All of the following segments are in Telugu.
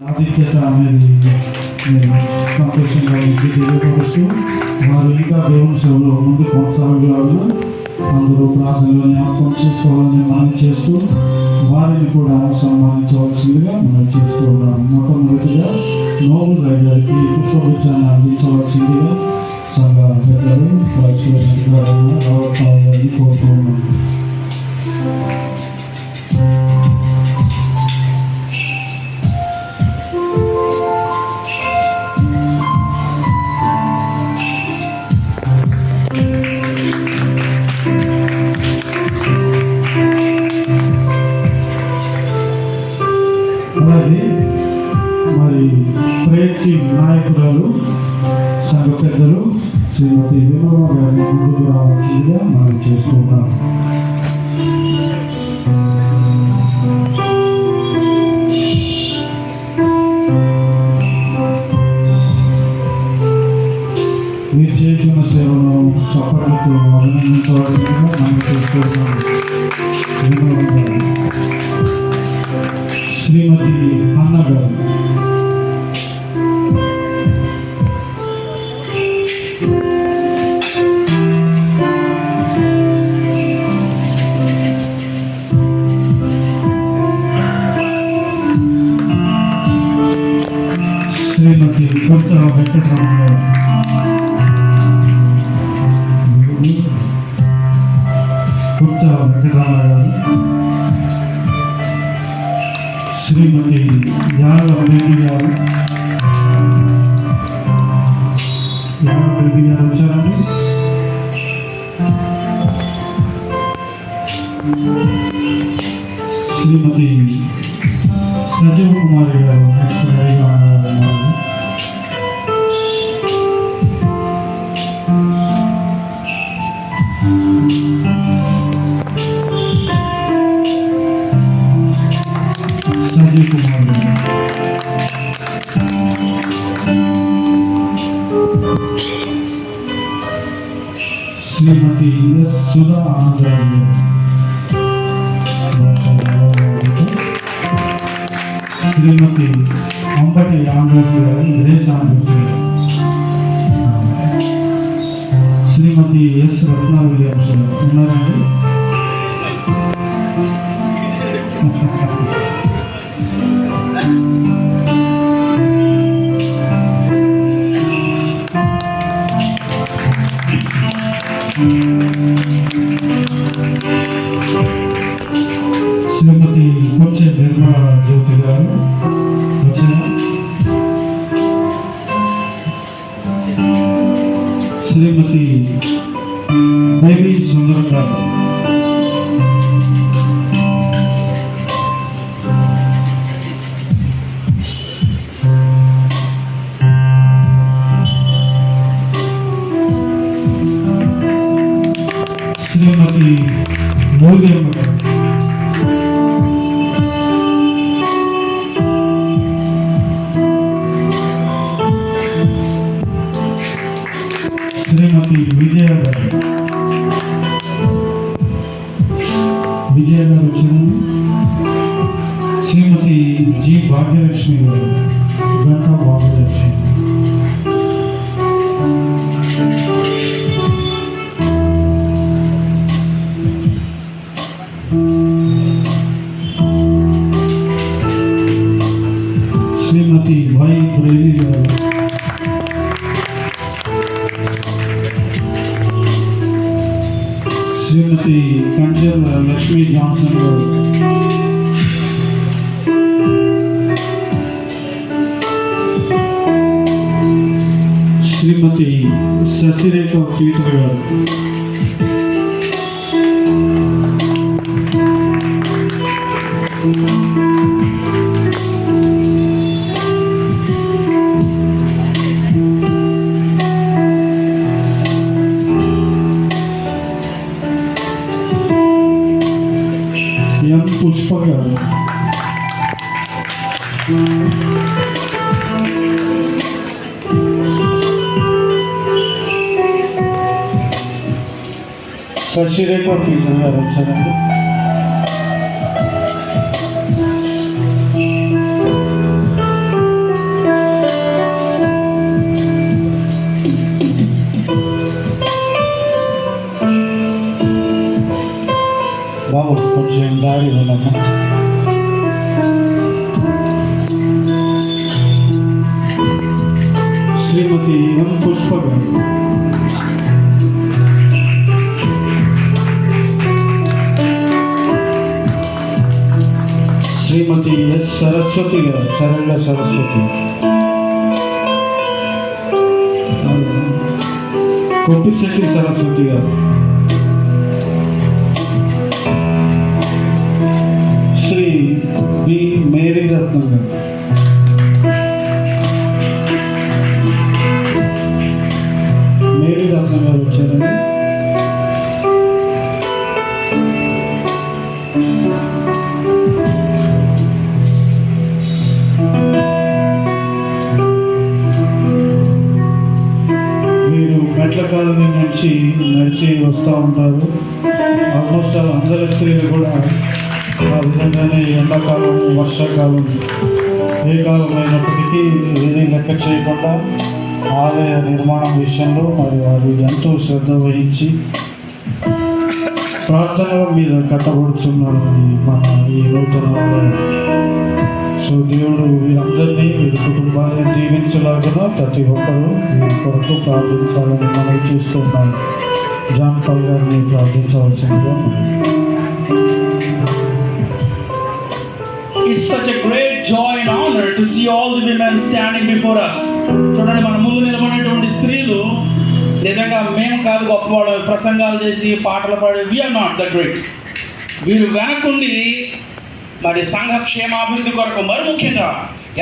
ఆధిక్యత అనేది సంతోషంగా మీకు తెలియపరుస్తూ వారు ఇంకా దేవుని సేవలో ముందు కొనసాగగలరు అందరూ ప్రార్థనలో జ్ఞాపకం చేసుకోవాలని మనం చేస్తూ వారిని కూడా సన్మానించవలసిందిగా మనం చేస్తూ ఉన్నాం మొట్టమొదటిగా నోబుల్ రాయ్ పుష్పగుచ్చాన్ని అందించవలసిందిగా సంఘ పెద్దలు వైశ్వరెడ్డి కోరుతూ ఉన్నాం Dieu manifeste en face. శ్రీమతి కొత్త వెంకటరామ గారు కొత్త వెంకటరామ గారు శ్రీమతి శ్రీమతి సుధా ఆనందరాజు శ్రీమతి అంబటి ఆంధ్రజీ గారు Grace Andhraji Shrimati S Ratna Williams గారు ఉన్నారండి Amen. శ్రీమతి కంచెల లక్ష్మీ జాన్సన్ గారు. శ్రీమతి శశిరేఖ పీటర్ గారు ఎం పుష్ప గారు Σημαντή έναν πούσπαβι. Σημαντή έναν πούσπαβι. Σημαντή έναν πούσπαβι. Σημαντή έναν πούσπαβι. Σημαντή έναν πούσπαβι. ఆల్మోస్ట్ అందరి స్త్రీలు కూడా ఆ విధంగానే ఎండాకాలం వర్షాకాలం ఏ కాలం అయినప్పటికీ ఏది లెక్క చేయకుండా ఆలయ నిర్మాణం విషయంలో మరి వారు ఎంతో శ్రద్ధ వహించి ప్రార్థనల మీద కట్టబడుతున్నారు మన ఈ నూతన సో దేవుడు వీరందరినీ వీరి కుటుంబాన్ని దీవించలాగా ప్రతి ఒక్కరూ వీరి కొరకు ప్రార్థించాలని మనం చూస్తున్నాం. జాన్ పాల్ గారిని ప్రార్థించవలసిందిగా. It's such a great joy and honor to see all the women standing before us. చూడండి మన ముందు నిలబడినటువంటి స్త్రీలు నిజంగా మేము కాదు గొప్పవాళ్ళు. ప్రసంగాలు చేసి పాటలు పాడి వీఆర్ నాట్ ద గ్రేట్ వీరు వెనకుండి మరి సంఘ క్షేమాభివృద్ధి కొరకు మరి ముఖ్యంగా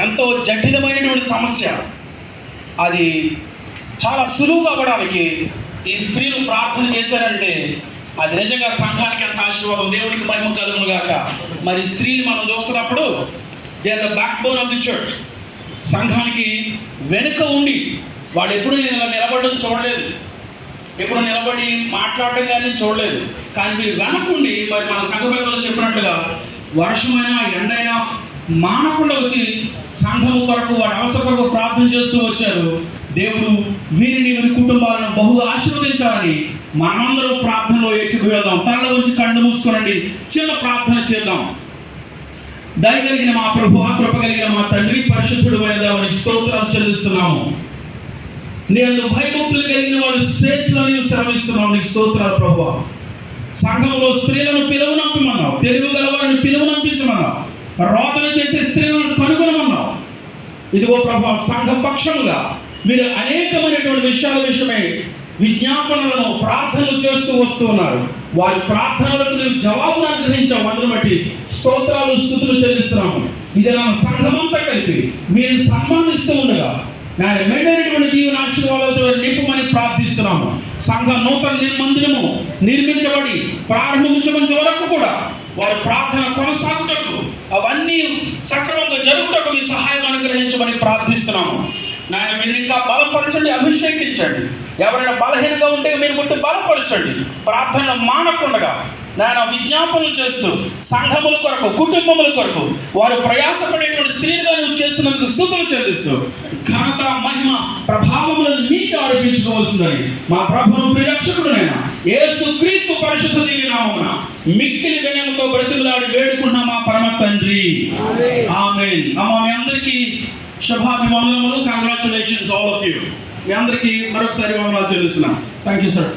ఎంతో జటిలమైనటువంటి సమస్య. అది చాలా సులువుగా అవ్వడానికి ఈ స్త్రీలు ప్రార్థన చేశారంటే అది నిజంగా సంఘానికి ఎంత ఆశీర్వాదం దేవునికి మహిమ కలుగును గాక. మరి స్త్రీని మనం చూస్తున్నప్పుడు they are the backbone of the church సంఘానికి వెనుక ఉండి వాడు ఎప్పుడు ఇలా నిలబడడం చూడలేదు. ఎప్పుడు నిలబడి మాట్లాడడం కానీ చూడలేదు. కానీ మీరు వెనకుండి మరి మన సంఘ పెద్దలు చెప్పినట్లుగా వర్షమైనా ఎండైనా మానకుండా వచ్చి సంఘం కొరకు వారి అవసర కొరకు ప్రార్థన చేస్తూ వచ్చారు. దేవుడు వీరిని వీరి కుటుంబాలను బహుగా ఆశీర్వదించాలని మనమందరం ప్రార్థనలో ఎక్కి వెళ్దాం. తరల ఉంచి కళ్ళు మూసుకోనండి. చిన్న ప్రార్థన చేద్దాం. దయగలిగిన మా ప్రభు కృప కలిగిన మా తండ్రి పరిశుద్ధుడు అయిన స్తోత్రం చెల్లిస్తున్నాము. నేను భయభక్తులు కలిగిన వాడు శ్రేష్ఠులని శ్రమిస్తున్నావు. నీకు స్తోత్రాలు ప్రభు సంఘంలో స్త్రీలను పిలువనంపమన్నావు తెలుగు గల వారిని పిలువనంపించమన్నావు రోదన చేసే స్త్రీలను కనుగొనమన్నావు. ఇదిగో ప్రభు సంఘ పక్షంగా మీరు అనేకమైనటువంటి విషయాల విషయమై విజ్ఞాపనలను ప్రార్థనలు చేస్తూ వస్తూ ఉన్నారు. వారి ప్రార్థనలకు నువ్వు జవాబును అనుగ్రహించావు అందును బట్టి స్తోత్రాలు స్థుతులు చెల్లిస్తున్నాము. ఇది నా సంఘమంతా కలిపి మీరు సన్మానిస్తూ ఉండగా నా మెండైనటువంటి దీవెన ఆశీర్వాదాలతో నింపమని ప్రార్థిస్తున్నాము. సంఘ నూతన నిర్మందిరము నిర్మించబడి ప్రారంభించబడి వరకు కూడా వారి ప్రార్థన కొనసాగుటకు అవన్నీ సక్రమంగా జరుగుటకు మీ సహాయం అనుగ్రహించమని ప్రార్థిస్తున్నాము. నాయన మీరు ఇంకా బలపరచండి అభిషేకించండి. ఎవరైనా బలహీనంగా ఉంటే మీరు ముట్టి బలపరచండి. ప్రార్థన మానకుండగా నాయన విజ్ఞాపనలు చేస్తూ సంఘముల కొరకు కుటుంబముల కొరకు వారు ప్రయాసపడేటువంటి స్త్రీలుగా నువ్వు చేస్తున్నందుకు స్థుతులు చెల్లిస్తూ ఘనత మహిమ ప్రభావములను మీకు ఆరోపించుకోవాల్సిందని మా ప్రభును ప్రిరక్షకుడునైనా యేసు క్రీస్తు పరిశుద్ధ దివి నామమున మిక్కిలి వినయంతో బ్రతిమలాడి వేడుకున్న మా పరమ తండ్రి. ఆమేన్. అమ్మ మీ అందరికీ శుభాభిమానులు కంగ్రాచులేషన్స్ ఆల్ ఆఫ్ యూ మీ అందరికీ మరొకసారి వందనాలు చెల్లిస్తున్నాం. Thank you sir